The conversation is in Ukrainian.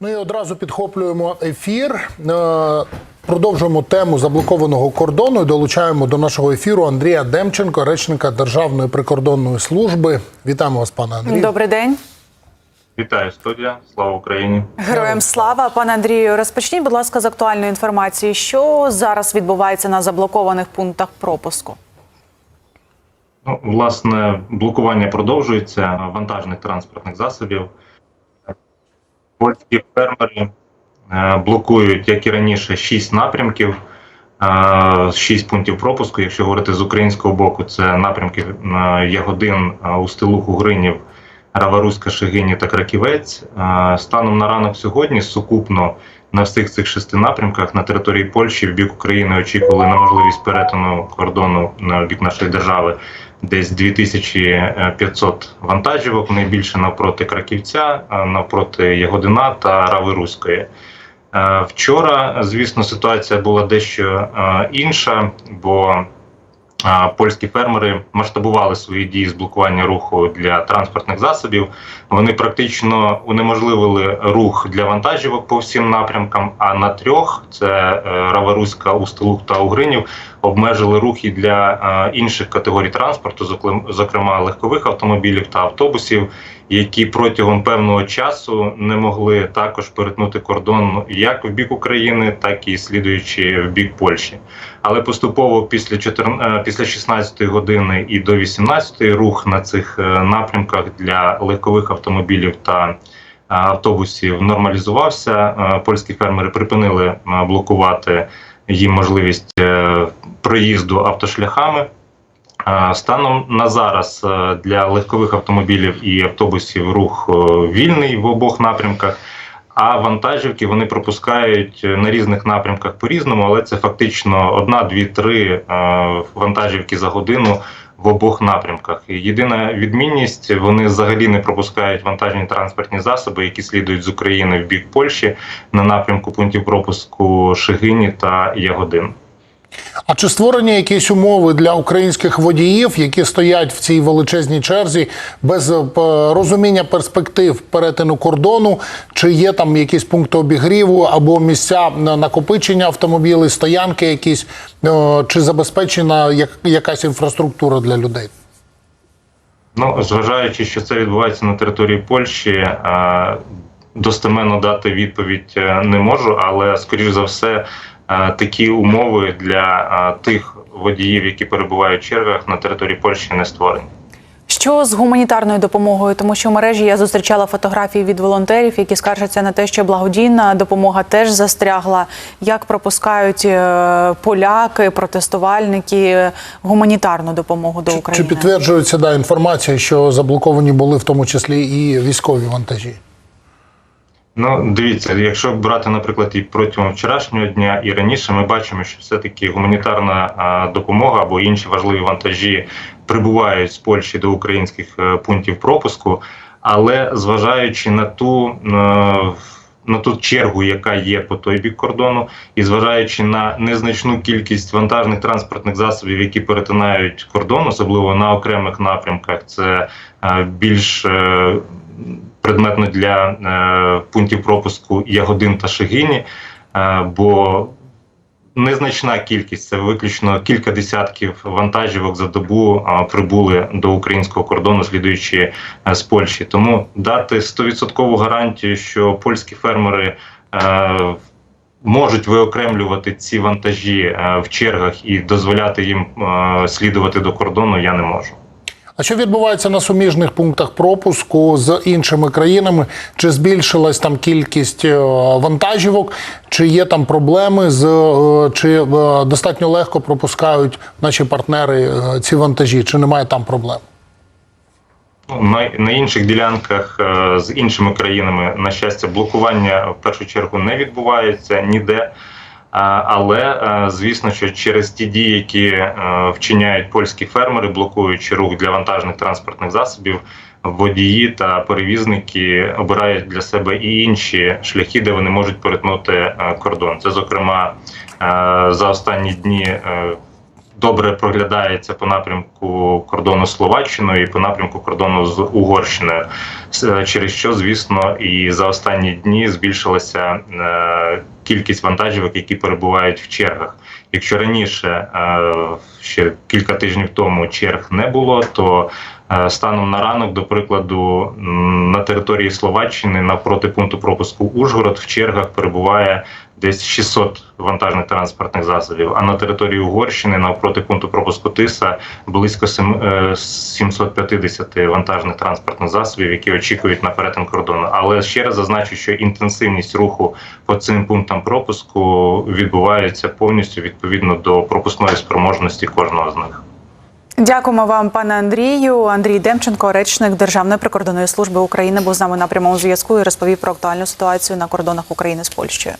Ну і одразу підхоплюємо ефір. Е, Продовжуємо тему заблокованого кордону і долучаємо до нашого ефіру Андрія Демченко, речника Державної прикордонної служби. Вітаємо вас, пане Андрію. Добрий день, Вітаю студія, слава Україні. героям слава. Пане Андрію, розпочніть, будь ласка, з актуальної інформації, що зараз відбувається на заблокованих пунктах пропуску. Ну, власне, блокування продовжується вантажних транспортних засобів. Польські фермери е, блокують, як і раніше, шість напрямків, е, шість пунктів пропуску. Якщо говорити з українського боку, це напрямки е, Ягодин, Устилух, Угринів, Раваруська, Шегині та Краківець. Станом на ранок сьогодні сукупно на всіх цих шести напрямках на території Польщі в бік України очікували на можливість перетину кордону на бік нашої держави десь 2500 вантажівок, найбільше навпроти Краківця, навпроти Ягодина та Рави Руської. Е, Вчора, звісно, ситуація була дещо інша, бо Польські фермери масштабували свої дії з блокування руху для транспортних засобів. Вони практично унеможливили рух для вантажівок по всім напрямкам. А на трьох це е, Раваруська, Устилух та Угринів обмежили рух і для е, інших категорій транспорту, зокрема легкових автомобілів та автобусів, які протягом певного часу не могли також перетнути кордон як в бік України, так і слідуючи в бік Польщі. Але поступово після 14, е, після 16 години і до 18 рух на цих е, напрямках для легкових автомобілів та е, автобусів нормалізувався. Польські фермери припинили блокувати їм можливість проїзду автошляхами. Станом на зараз е, для легкових автомобілів і автобусів рух е, вільний в обох напрямках. А вантажівки вони пропускають е, на різних напрямках по-різному, але це фактично одна, дві, три вантажівки за годину в обох напрямках. І єдина відмінність вони взагалі не пропускають вантажні транспортні засоби, які слідують з України в бік Польщі на напрямку пунктів пропуску Шигині та Ягодин. А чи створені якісь умови для українських водіїв, які стоять в цій величезній черзі без е, розуміння перспектив перетину кордону? Чи є там якісь пункти обігріву або місця накопичення автомобілів, стоянки якісь, е, чи забезпечена якась інфраструктура для людей? Ну, зважаючи, що це відбувається на території Польщі, е, достеменно дати відповідь не можу, але скоріш за все, такі умови для тих водіїв, які перебувають в чергах на території Польщі, не створені. Що з гуманітарною допомогою? Тому що в мережі я зустрічала фотографії від волонтерів, які скаржаться на те, що благодійна допомога теж застрягла. Як пропускають е, поляки, протестувальники гуманітарну допомогу до Чи України? підтверджується да, інформація, що заблоковані були в тому числі і військові вантажі? Ну, дивіться, якщо брати, наприклад, і протягом вчорашнього дня і раніше, ми бачимо, що все-таки гуманітарна а, допомога або інші важливі вантажі прибувають з Польщі до українських е, пунктів пропуску, але зважаючи на ту. е, на ту чергу, яка є по той бік кордону, і зважаючи на незначну кількість вантажних транспортних засобів, які перетинають кордон, особливо на окремих напрямках, це е, більш предметно для е, пунктів пропуску Ягодин та Шегині, е, бо незначна кількість це виключно кілька десятків вантажівок за добу а, прибули до українського кордону, слідуючи е, з Польщі. Тому дати 100% гарантію, що польські фермери. е, Можуть виокремлювати ці вантажі е, в чергах і дозволяти їм е, слідувати до кордону, я не можу. А що відбувається на суміжних пунктах пропуску з іншими країнами? Чи збільшилась там кількість е, вантажівок, чи є там проблеми з е, чи е, достатньо легко пропускають наші партнери ці вантажі? Чи немає там проблем? Ну, на, на інших ділянках з іншими країнами, на щастя, блокування в першу чергу не відбувається ніде. Але е, звісно, що через ті дії, які е, вчиняють польські фермери, блокуючи рух для вантажних транспортних засобів, водії та перевізники обирають для себе і інші шляхи, де вони можуть перетнути е, кордон. Це, зокрема, за останні дні. Е, добре проглядається по напрямку кордону Словаччиною і по напрямку кордону з Угорщиною, через що, звісно, і за останні дні збільшилася е, кількість вантажівок, які перебувають в чергах. Якщо раніше, е, ще кілька тижнів тому, черг не було, то е, станом на ранок, до прикладу, на території Словаччини навпроти пункту пропуску Ужгород в чергах перебуває десь 600 вантажних транспортних засобів. А на території Угорщини навпроти пункту пропуску Тиса близько сем- е, 750 вантажних транспортних засобів, які очікують на перетин кордону. Але ще раз зазначу, що інтенсивність руху по цим пунктам пропуску відбувається повністю відповідно до пропускної спроможності кожного з них. Дякуємо вам, пане Андрію. Андрій Демченко, речник Державної прикордонної служби України, був з нами на прямому зв'язку і розповів про актуальну ситуацію на кордонах України з Польщею.